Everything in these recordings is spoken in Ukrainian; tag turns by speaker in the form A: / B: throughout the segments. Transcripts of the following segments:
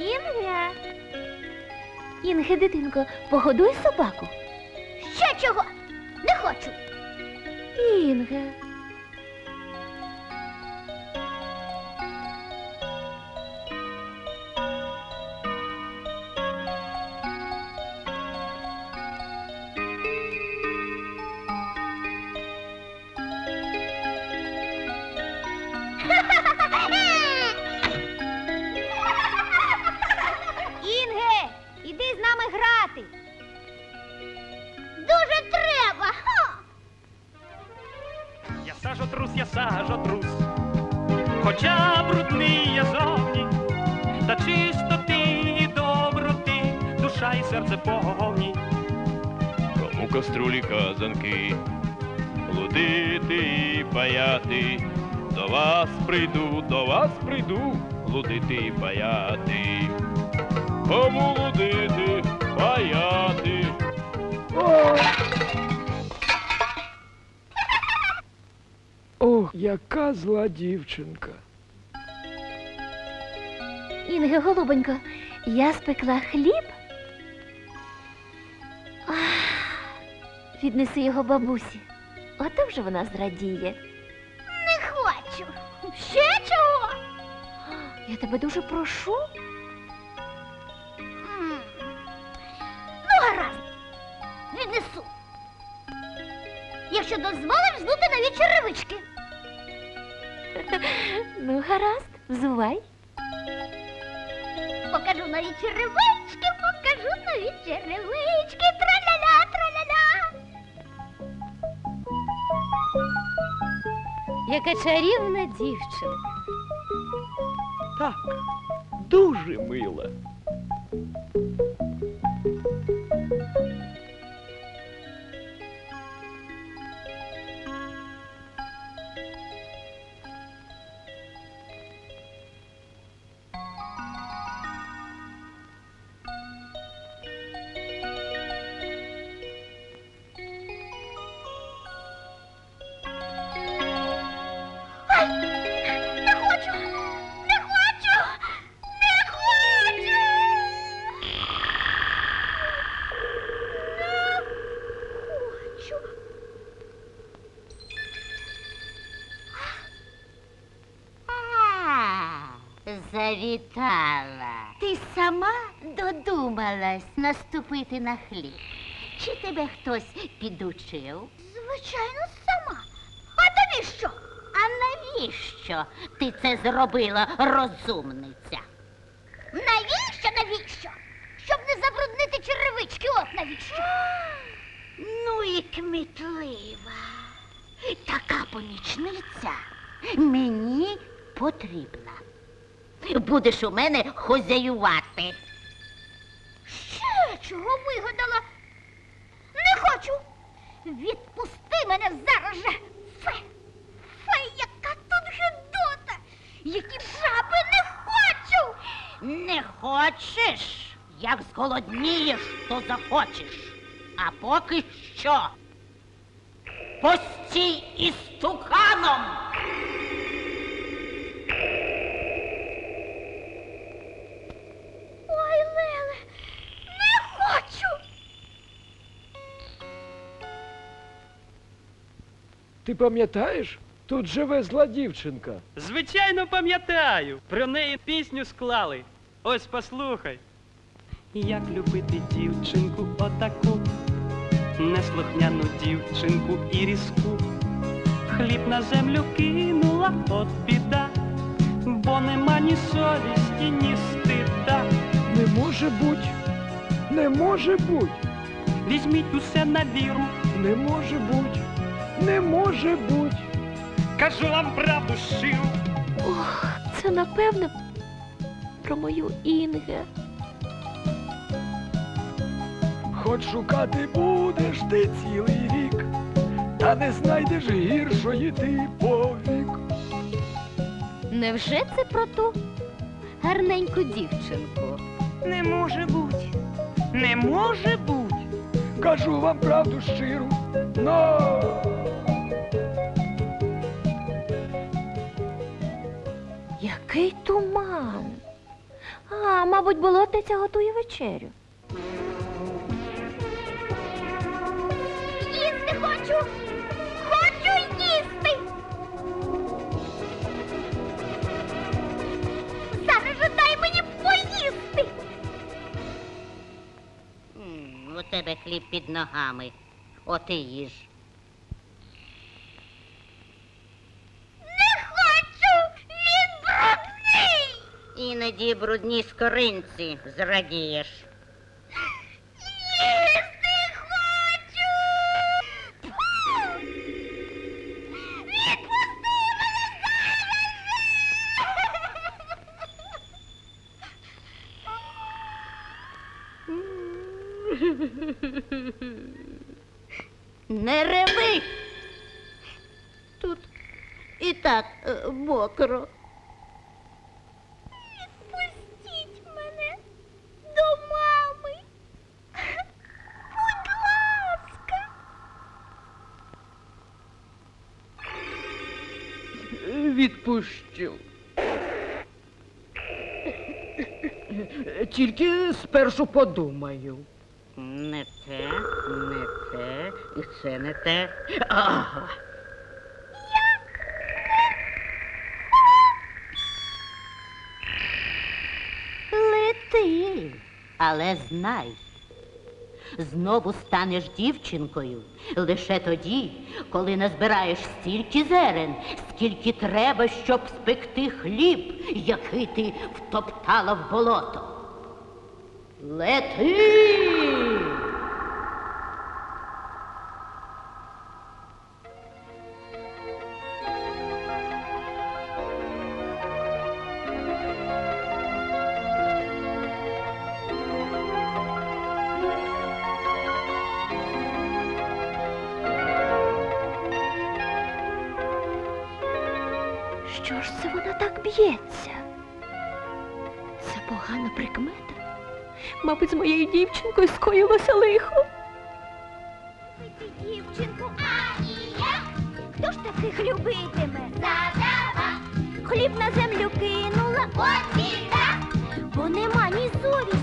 A: Інге. Інге, дитинко, погодуй собаку.
B: Ще чого? Не хочу.
A: Інге.
B: Грати. Дуже треба. Ха!
C: Я сажотрус, я сажотрус, хоча брудний я зовні, та чистоти і доброти, душа і серце повні.
D: Кому каструлі казанки, лудити і паяти, до вас прийду, до вас прийду, лудити і паяти. Кому лудити, паяти.
E: Ох, яка зла дівчинка.
A: Інге, голубонько, я спекла хліб. Ах, віднеси його бабусі. Ото вже вона зрадіє.
B: Не хочу. Ще чого?
A: Я тебе дуже прошу.
B: Якщо дозволиш здути нові черевички.
A: Ну, гаразд, взувай.
B: Покажу нові черевички, покажу нові черевички. Траля-ля, траля-ля.
A: Яка чарівна дівчинка.
E: Так, дуже мила.
F: Завітала. Ти сама додумалась наступити на хліб. Чи тебе хтось підучив?
B: Звичайно, сама. А тобі що?
F: А навіщо ти це зробила, розумниця?
B: Навіщо, навіщо? Щоб не забруднити черевички, от навіщо?
F: Ну і кмітлива. Така помічниця мені потрібна. Будеш у мене хозяювати.
B: Ще чого вигадала? Не хочу. Відпусти мене зараз же. Фе, фе, яка тут гидота. Які жаби не хочу.
F: Не хочеш, як зголоднієш, то захочеш. А поки що постій із туканом.
E: Ти пам'ятаєш? Тут живе зла дівчинка.
C: Звичайно, пам'ятаю, про неї пісню склали. Ось послухай. Як любити дівчинку отаку, неслухняну дівчинку і різку. Хліб на землю кинула, от біда, бо нема ні совісті, ні стида.
E: Не може буть. Не може буть.
C: Візьміть усе на віру,
E: Не може буть. Не може буть.
C: кажу вам правду щиру.
A: Ох, це напевне про мою Інге.
E: Хоч шукати будеш ти цілий рік, та не знайдеш гіршої ти повік.
A: Невже це про ту гарненьку дівчинку?
C: Не може бути, не може бути.
E: Кажу вам правду щиру, но
A: Який туман. А, мабуть, болотниця готує вечерю.
B: Їсти хочу! Хочу їсти! Зараз же дай мені поїсти!
F: М, У тебе хліб під ногами. От і їж.
B: Не хочу! Він брудний!
F: Іноді брудні скоринці зрадієш.
B: Їсти хочу! Відпусти мене
F: Не реви. Тут і так е, мокро.
E: Відпущу. Тільки спершу подумаю.
F: Не те, не те, і це не те.
E: Ага.
F: Лети, але знай. Знову станеш дівчинкою лише тоді, коли назбираєш стільки зерен, скільки треба, щоб спекти хліб, який ти втоптала в болото. Лети!
A: Що ж це вона так б'ється? Це погана прикмета. Мабуть, з моєю дівчинкою скоїлося лихо.
B: Дівчинку, а і я. Хто ж таких любитиме? Задава. Хліб на землю кинула. От біда. Бо нема ні совісті,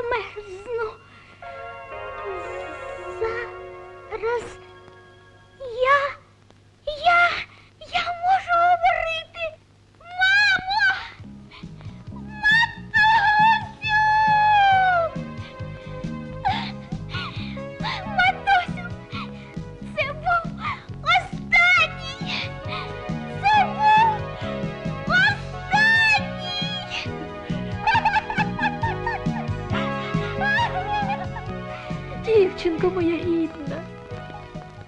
B: замерзну. Зараз